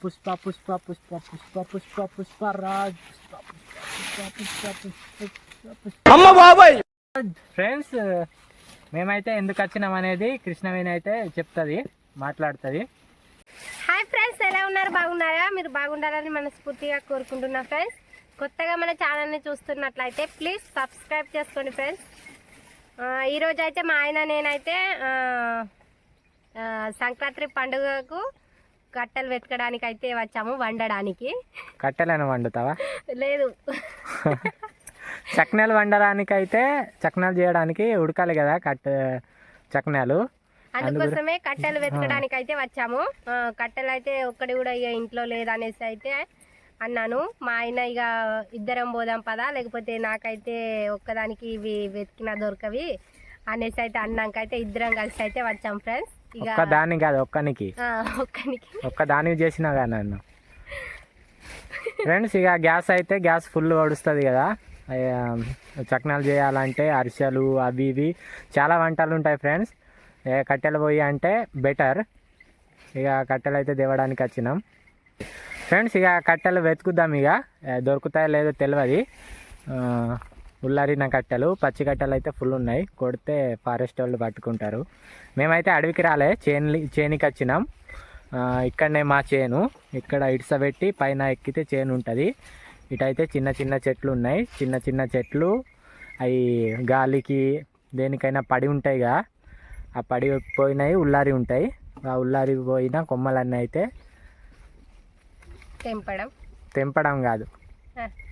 పుష్ప పుష్ప పుష్ప పుష్ప పుష్ప పుష్ప పుష్ప రాజ్ పుష్ప పుష్ప పుష్ప పుష్ప అమ్మ బాబాయ్! ఫ్రెండ్స్ మేమైతే ఎందుకు వచ్చినాం అనేది కృష్ణవేణి అయితే చెప్తుంది మాట్లాడుతుంది. హాయ్ ఫ్రెండ్స్ ఎలా ఉన్నారు? బాగున్నారా? మీరు బాగుండాలని మనస్ఫూర్తిగా కోరుకుంటున్నా ఫ్రెండ్స్ కొత్తగా మన ఛానల్ని చూస్తున్నట్లయితే ప్లీజ్ సబ్స్క్రైబ్ చేసుకోండి ఫ్రెండ్స్ ఆ, ఈరోజు అయితే మా ఆయన నేనైతే సంక్రాంతి పండుగకు కట్టెలు వెతకడానికి అయితే వచ్చాము వండడానికి. కట్టెలను వండుతావా? లేదు. చక్నాలు వండడానికి అయితే చక్నాలు చేయడానికి ఉడకాలి కదా కట్ట చక్నాలు. అందుకోసమే కట్టెలు వెతకడానికి అయితే వచ్చాము. కట్టెలు అయితే ఒక్కడి కూడా ఇక ఇంట్లో లేదనేసి అయితే అన్నాను. మా ఆయన ఇక ఇద్దరం పోదాం పదా లేకపోతే నాకైతే ఒక్కదానికి ఇవి వెతికినా దొరకవి అనేసి అయితే అన్నాకైతే ఇద్దరం కలిసి అయితే వచ్చాం ఫ్రెండ్స్. ఒక్క దానికి కాదు ఒక్కనికి. ఒక్కనికి. ఒక్క దానికి చేసినా కదా నన్ను. ఫ్రెండ్స్ ఇక గ్యాస్ అయితే గ్యాస్ ఫుల్ వడుస్తుంది కదా. చక్నాలు చేయాలంటే అరిసెలు అవి ఇవి. చాలా వంటలు ఉంటాయి ఫ్రెండ్స్. కట్టెలు పోయి అంటే బెటర్. ఇక కట్టెలు అయితే తేవడానికి వచ్చినాం. ఫ్రెండ్స్ ఇక కట్టెలు వెతుకుద్దాం ఇక. దొరుకుతాయో లేదో తెలియదు ఉల్లారిన కట్టెలు పచ్చి కట్టెలు అయితే ఫుల్ ఉన్నాయి. కొడితే ఫారెస్ట్ వాళ్ళు పట్టుకుంటారు. మేమైతే అడవికి రాలే చేను చేనికి వచ్చినాం. ఇక్కడనే మా చేను. ఇక్కడ ఇడ్సబెట్టి పైన ఎక్కితే చేను ఉంటుంది. ఇటైతే చిన్న చిన్న చెట్లు ఉన్నాయి. చిన్న చిన్న చెట్లు అవి గాలికి దేనికైనా పడి ఉంటాయిగా. ఆ పడి పోయినాయి ఉల్లారి ఉంటాయి. ఆ ఉల్లారి పోయిన కొమ్మలన్నీ అయితే తెంపడం. తెంపడం కాదు.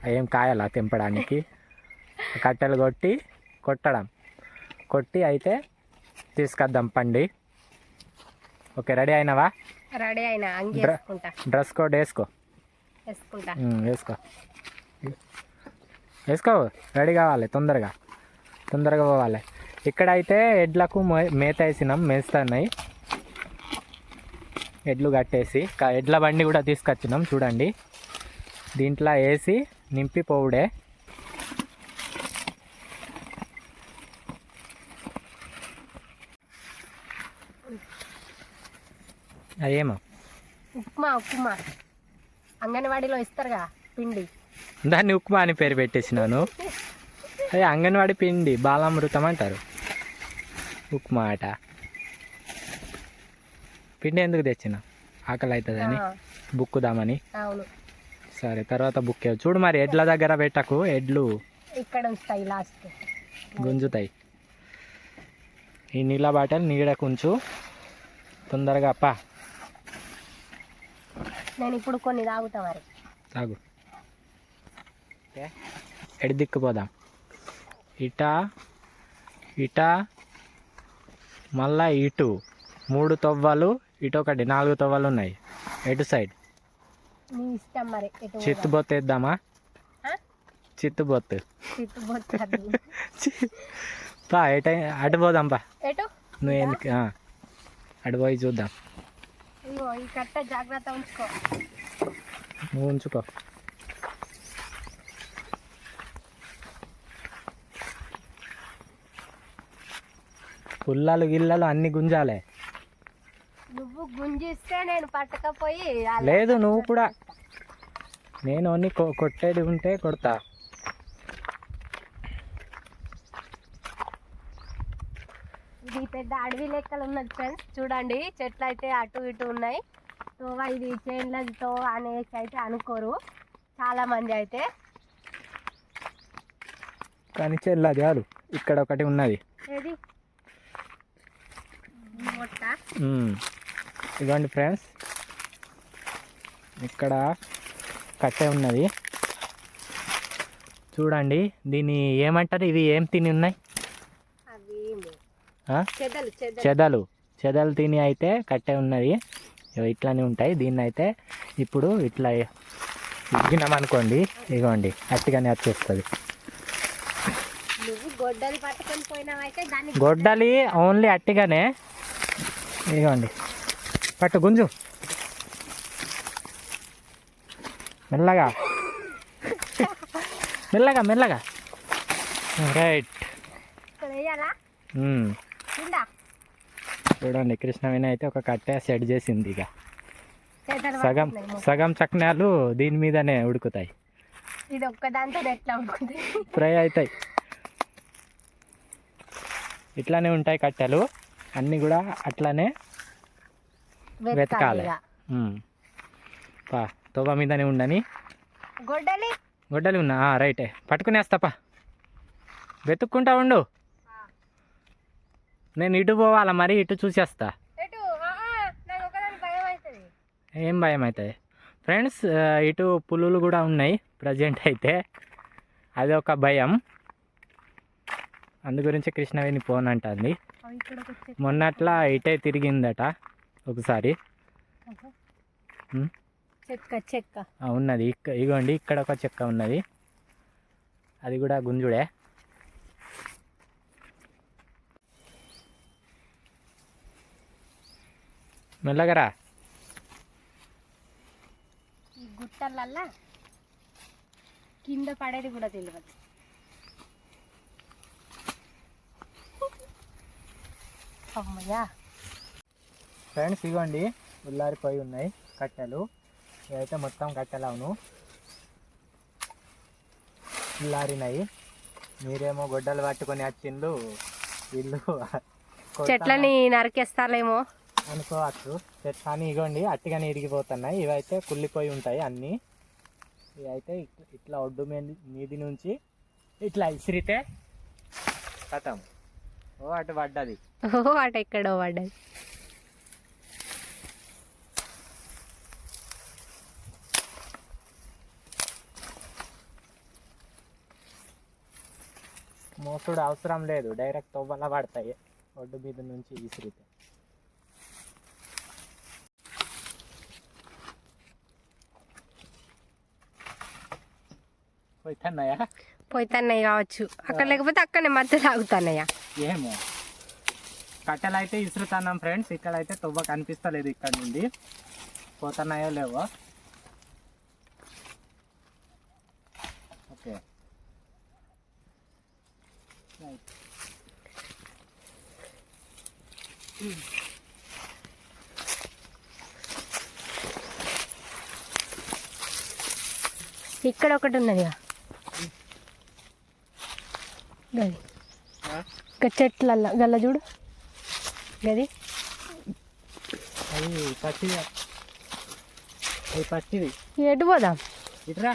ఏం కాయాలా తెంపడానికి? కట్టెలు కొట్టి కొట్టడం. కొట్టి అయితే తీసుకొద్దాం పండి. ఓకే రెడీ అయినావా? రెడీ అయినా డ్రెస్ కోడ్ వేసుకో. వేసుకో. వేసుకో రెడీ కావాలి తొందరగా. తొందరగా పోవాలి. ఇక్కడైతే ఎడ్లకు మే- మేత వేసినాం మేస్తున్నాయి. ఎడ్లు కట్టేసి ఎడ్ల బండి కూడా తీసుకొచ్చినాం చూడండి. దీంట్లో వేసి నింపి పోవుడే. అదేమో. ఉప్మా ఉప్మా. అంగన్వాడీలో ఇస్తారుగా పిండి. దాన్ని ఉప్మా అని పేరు పెట్టేసినాను. అదే అంగన్వాడి పిండి బాలామృతం అంటారు. ఉప్మా అట. పిండి ఎందుకు తెచ్చిన ఆకలి అవుతుందని బుక్కుదామని. అవును. సరే తర్వాత బుక్ చూడు మరి ఎడ్ల దగ్గర పెట్టకు ఎడ్లు. ఇక్కడ ఉంచుతాయి లాస్ట్ గుంజుతాయి. ఈ నీళ్ళ బాటలు నీడ కొంచెం. తొందరగా అప్ప. నేను ఇప్పుడు కొన్ని తాగుతా మరి. తాగు. ఎడి దిక్కుపోదాం ఇట ఇట మళ్ళా ఇటు. మూడు తవ్వలు ఇటు ఒకటి నాలుగు తవ్వలు ఉన్నాయి. ఎటు సైడ్? నీ ఇష్టం మరి ఎటు చిత్తుబొత్తు వేద్దామా? చిత్తుబొత్తు పా ఎట అటు పోదాం పా. నువ్వు ఎందుకు అటు పోయి చూద్దాం. ఇగో ఈ కట్ట జాగ్రత్త ఉంచుకో. నువ్వు ఉంచుకో. పుల్లలు గిల్లలు అన్ని గుంజాలే. నువ్వు గుంజిస్తే నేను పట్టకపోయి లేదు నువ్వు కూడా. నేను అన్ని కొట్టేది ఉంటే కొడతా ఇది పెద్ద అడవి లెక్కలు ఉన్నది ఫ్రెండ్స్ చూడండి చెట్లు అయితే అటు ఇటు ఉన్నాయి. తోవ ఇది చేన్లతో అనేసి అయితే అనుకోరు. చాలా మంది అయితే. కానీ చెల్లది కాదు ఇక్కడ ఒకటి ఉన్నది. ఏది? మొట్ట ఉమ్. ఇదిగోండి ఫ్రెండ్స్ ఇక్కడ కట్టె ఉన్నది. చూడండి దీన్ని ఏమంటారు? ఇవి ఏం తిని ఉన్నాయి? చెదలు చెదలు. తిని అయితే కట్టె ఉన్నది. ఇట్లానే ఉంటాయి. దీన్ని అయితే ఇప్పుడు ఇట్లా ఇగ్గినామనుకోండి ఇగోండి అట్టిగానే వచ్చేస్తుంది గొడ్డలు ఓన్లీ అట్టిగానే. ఇదిగోండి పట్టు గుంజు. మెల్లగా. మెల్లగా మెల్లగా. రైట్. చూడండి కృష్ణవేణి అయితే ఒక కట్టె సెట్ చేసింది ఇక. సగం. సగం చక్నాలు దీని మీదనే ఉడుకుతాయి. ఇది ఒక్క దాంతో ఎట్లా ఫ్రై అవుతాయి. ఇట్లానే ఉంటాయి కట్టెలు. అన్నీ కూడా అట్లానే వెతకాలి. పా తోబా మీదనే ఉండని. గొడ్డలి? గొడ్డలి ఉన్నా? రైటే. పట్టుకునేస్తాపా వెతుక్కుంటా ఉండు. నేను ఇటు పోవాలా మరి? ఇటు చూసేస్తా. ఏం భయం అవుతుంది ఫ్రెండ్స్ ఇటు పులులు కూడా ఉన్నాయి ప్రజెంట్ అయితే. అది ఒక భయం. అందు గురించి కృష్ణవేణి ఫోన్ అంటుంది. మొన్నట్లా ఇటే తిరిగిందట ఒకసారి. చెక్క చెక్క. ఉన్నది. ఇక్క ఇగోండి ఇక్కడ ఒక చెక్క ఉన్నది. అది కూడా గుంజుడే. మెల్లగరా. ఈ గుట్టలల్లా కింద పడేది కూడా తెలియదు అమ్మయ్యా. ఫ్రెండ్స్ ఇగోండి ఉల్లారిపోయి ఉన్నాయి కట్టెలు. ఇవైతే మొత్తం కట్టెలు అవును ఉల్లారినాయి. మీరేమో గొడ్డలు పట్టుకొని వచ్చిండ్లు వీళ్ళు చెట్లని నరికేస్తాలేమో అనుకోవచ్చు. కానీ ఇగోండి అట్టిగానే ఇరిగిపోతున్నాయి. ఇవైతే కుళ్ళిపోయి ఉంటాయి అన్నీ. ఇవైతే ఇట్లా ఇట్లా ఒడ్డు మీద నుంచి ఇట్లా ఇసిరితే కథం ఓ అటు పడ్డది. ఓహో అటు ఎక్కడో పడ్డది. మోసుడు అవసరం లేదు. డైరెక్ట్ తొవ్వల పడతాయి. ఒడ్డు మీద నుంచి విసిరితే పోతున్నాయా కావచ్చు. అక్కడ లేకపోతే అక్కడనే మధ్య తాగుతానయ్యా ఏమో. కట్టెలు అయితే ఇసురుతున్నాం ఫ్రెండ్స్. ఇక్కడ అయితే తొవ్వ కనిపిస్తలేదు ఇక్కడ నుండి. పోతున్నాయో లేవో. ఓకే. ఇక్కడ ఒకటి ఉన్నది గది. చెట్లల్లా. గల్ల చూడు. గది. పచ్చిది ఎటు పోదాం? ఇట్రా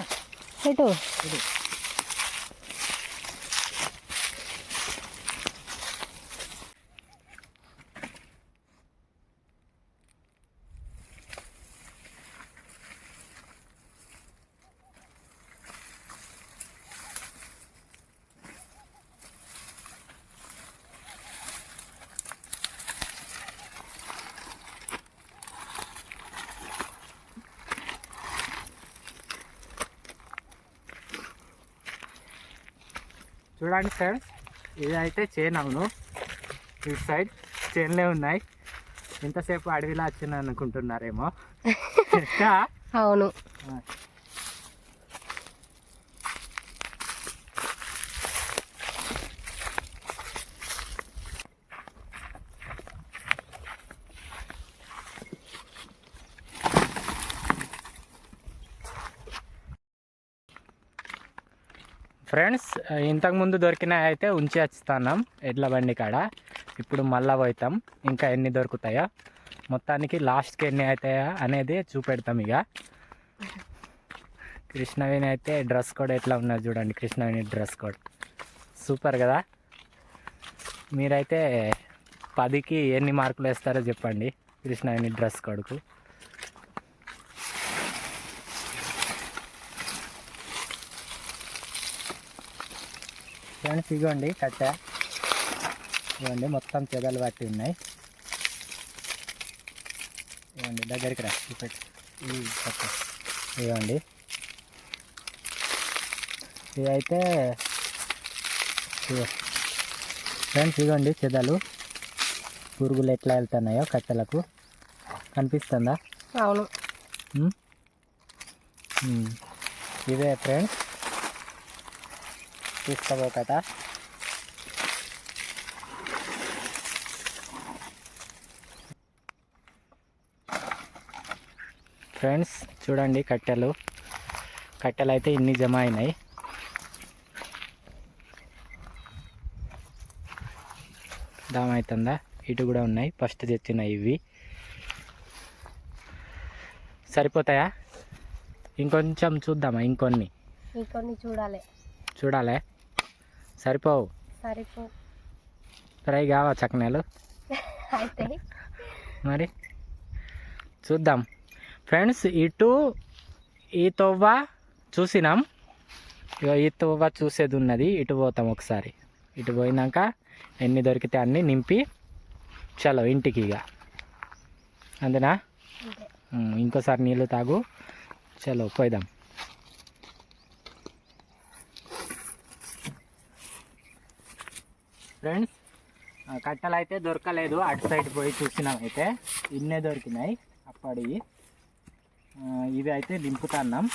చూడండి ఫ్రెండ్స్ ఇది అయితే చేన్ అవును. ఇటు సైడ్ చేన్లే ఉన్నాయి. ఇంతసేపు అడవిలో వచ్చిన అనుకుంటున్నారేమో అవును ఫ్రెండ్స్ ఇంతకుముందు దొరికిన అయితే ఉంచి వచ్చుతున్నాం ఎడ్ల బండి కాడ. ఇప్పుడు మళ్ళా పోతాం. ఇంకా ఎన్ని దొరుకుతాయో. మొత్తానికి లాస్ట్కి ఎన్ని అవుతాయా అనేది చూపెడతాం ఇక కృష్ణవేణి అయితే డ్రెస్ కోడ్ ఎట్లా ఉన్నది చూడండి. Krishnaveni dress code. సూపర్ కదా? మీరైతే పదికి ఎన్ని మార్కులు వేస్తారో చెప్పండి. కృష్ణవేణి డ్రెస్ కోడ్కు. ఫ్రెండ్స్ ఇగోండి కట్టె. ఇవ్వండి మొత్తం చెదలు పట్టి ఉన్నాయి. ఇవ్వండి దగ్గరికి రా చూపెట్టు. ఈ కట్టె. ఇవ్వండి ఇవైతే. ఫ్రెండ్స్ ఇగోండి చెదలు. పురుగులు ఎట్లా వెళ్తున్నాయో కట్టెలకు. కనిపిస్తుందా? అవును. ఇదే ఫ్రెండ్స్. తీసుకోబోకట ఫ్రెండ్స్ చూడండి కట్టెలు. కట్టెలు అయితే ఇన్ని జమ అయినాయి. దామ అవుతుందా ఇటు కూడా ఉన్నాయి. ఫస్ట్ తెచ్చినాయి ఇవి. సరిపోతాయా? ఇంకొంచెం చూద్దామా? ఇంకొన్ని. ఇంకొన్ని చూడాలి. చూడాలి. సరిపోవు. సరిపో ఫ్రై కావా చకనాలు? అయితే. మరి? చూద్దాం. ఫ్రెండ్స్ ఇటు ఈ తొవ్వ చూసినాం. ఇక ఈ తొవ్వ చూసేది ఉన్నది ఇటు పోతాం ఒకసారి. ఇటు పోయినాక ఎన్ని దొరికితే అన్ని నింపి చలో ఇంటికి ఇక అంతేనా? ఇంకోసారి నీళ్ళు తాగు. చలో పోయిదాం. ఫ్రెండ్స్ కట్టెలు అయితే దొరకలేదు. అటు సైడ్ పోయి చూసినాం అయితే ఇన్నే దొరికినాయి. అప్పటి ఇవి అయితే నింపుతున్నాం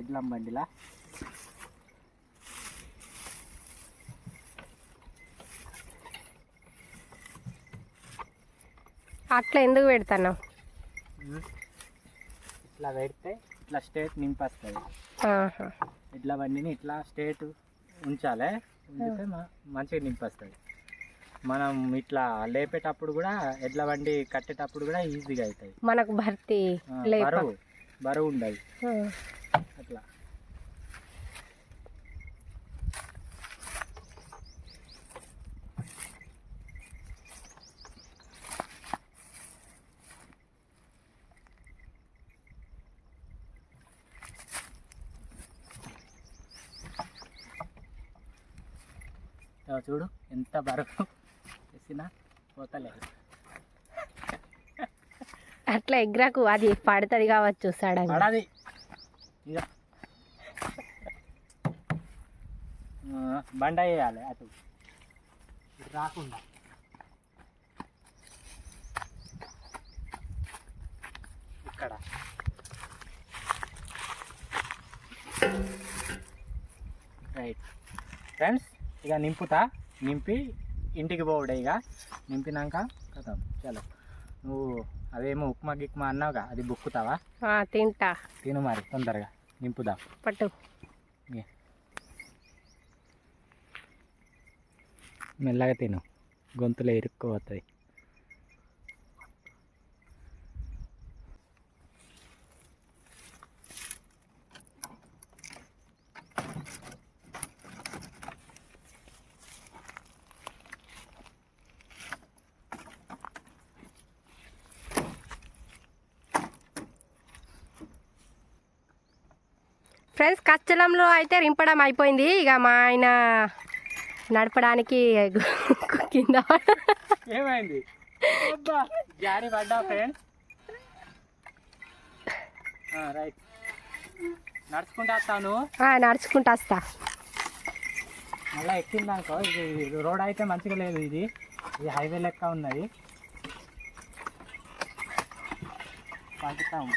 ఎడ్లం బండిలా. అట్లా ఎందుకు పెడతాను ఇట్లా పెడితే ఇట్లా స్టేట్ నింపేస్తుంది. ఇట్లా బండిని ఇట్లా స్టేట్ ఉంచాలి. మంచిగా నింపేస్తుంది మనం ఇట్లా లేపేటప్పుడు కూడా ఎడ్ల బండి కట్టేటప్పుడు కూడా ఈజీగా అవుతాయి. మనకు భర్తీ బరువు బరువు ఉండదు ఆ. అట్లా ఇదిగో చూడు. ఎంత బరువు వేసినా పోతలేదు. అట్లా ఎగ్రకు అది పడుతుంది కావచ్చు సడన్ పడాది. ఇక ఆ, బండ వేయాలి అటు. రాకుండా. ఇక్కడ. రైట్ ఫ్రెండ్స్ ఇక నింపుతా. నింపి ఇంటికి పోవుడే ఇక. నింపినాక కథం. చలో. నువ్వు అదేమో ఉప్మా గిక్మా అన్నావుగా అది బుక్కుతావా? తింటా. తిను మరి తొందరగా. నింపుదా. పట్టు. మెల్లగా తిను. గొంతులో ఇరుక్కుపోతుంది ఫ్రెండ్స్ కచ్చలంలో అయితే రింపడం అయిపోయింది. ఇక మా ఆయన నడపడానికి కింద ఏమైంది? జారి పడ్డా ఫ్రెండ్స్? రైట్. నడుచుకుంటా వస్తాను. నడుచుకుంటూ వస్తా. మళ్ళీ ఎక్కిందాకో ఇది రోడ్ అయితే మంచిగా లేదు ఇది. ఇది హైవే లెక్క ఉన్నది. పంచుతాము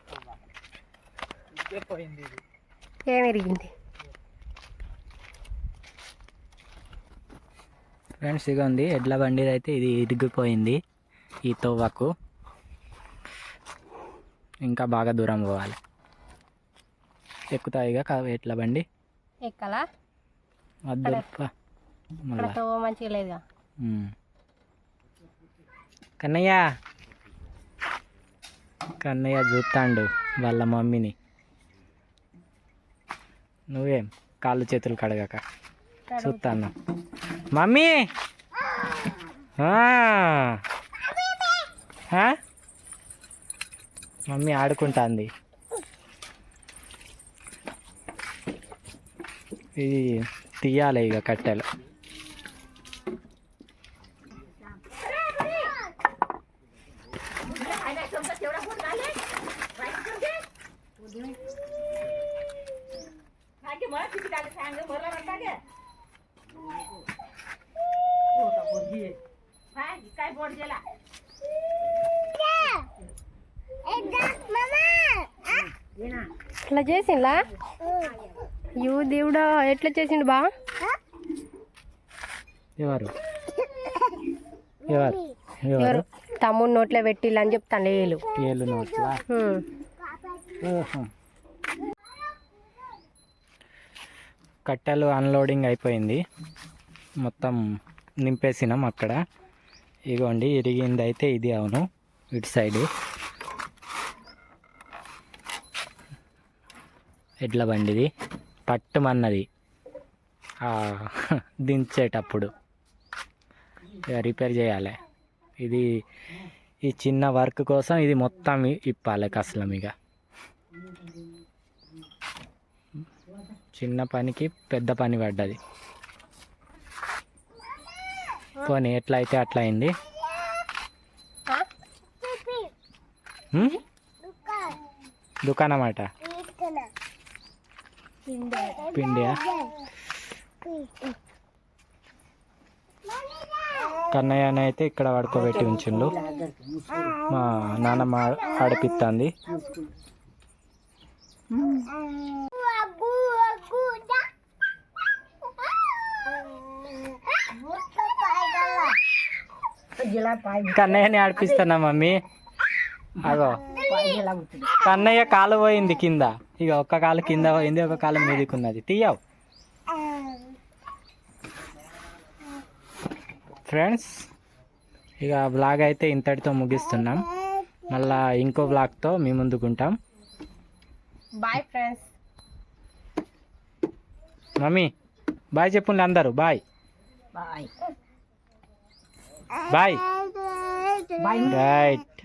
ఇట్లా ఉన్నాయి కొవ్వ. ఇదే పోయింది ఇది. ఏం ఎరిగింది ఫ్రెండ్స్ ఇక ఉంది. ఎడ్ల బండి అయితే ఇది ఇరిగిపోయింది. ఈ తోవకు ఇంకా బాగా దూరం పోవాలి. ఎక్కుతాయి ఇక ఎడ్ల బండి. ఎక్కలా? మంచిగా లేదుగా. కన్నయ్య! కన్నయ్య చూస్తాండు వాళ్ళ మమ్మీని. నువ్వేం కాళ్ళు చేతులు కడగక? చూస్తాను మమ్మీ! మమ్మీ ఆడుకుంటాంది. ఇది తీయాలి ఇక కట్టెలు. ఇట్లా చేసిందా యూ దేవుడా ఎట్లా చేసిండు బా? ఎవరు? ఎవరు? ఎవరు? తమ్ముడు నోట్లో పెట్టిల్లు అని చెప్తాను ఏలు. నోట్లా? కట్టెలు అన్లోడింగ్ అయిపోయింది. మొత్తం నింపేసినాం అక్కడ. ఇగోండి ఇరిగింది అయితే ఇది అవును ఇటు సైడు ఎడ్ల బండిది. పట్టుమన్నది. దించేటప్పుడు. ఇక రిపేర్ చేయాలి. ఇది ఈ చిన్న వర్క్ కోసం ఇది మొత్తం ఇప్పాలి కసలం ఇక చిన్న పనికి పెద్ద పని పడ్డది. పోనీ ఎట్లా అయితే అట్లా అయింది దుకాణం దుకాణమాట? పిండియా? కన్నయ్యని అయితే ఇక్కడ పడుకోబెట్టి ఉంచిండు. మా నాన్నమ్మ ఆడిపిస్తుంది కన్నయ్యని ఆడిపిస్తున్నా మమ్మీ. అగో. కన్నయ్య కాలు పోయింది కింద. ఇక ఒక్క కాలు కింద పోయింది ఒక కాలు మీదకున్నది. తీయవు. ఫ్రెండ్స్ ఇక బ్లాగ్ అయితే ఇంతటితో ముగిస్తున్నాం. మళ్ళా ఇంకో బ్లాగ్తో మీ ముందుకుంటాం. బాయ్ ఫ్రెండ్స్ మమ్మీ బాయ్ చెప్పండి అందరూ. Bye bye bye bye right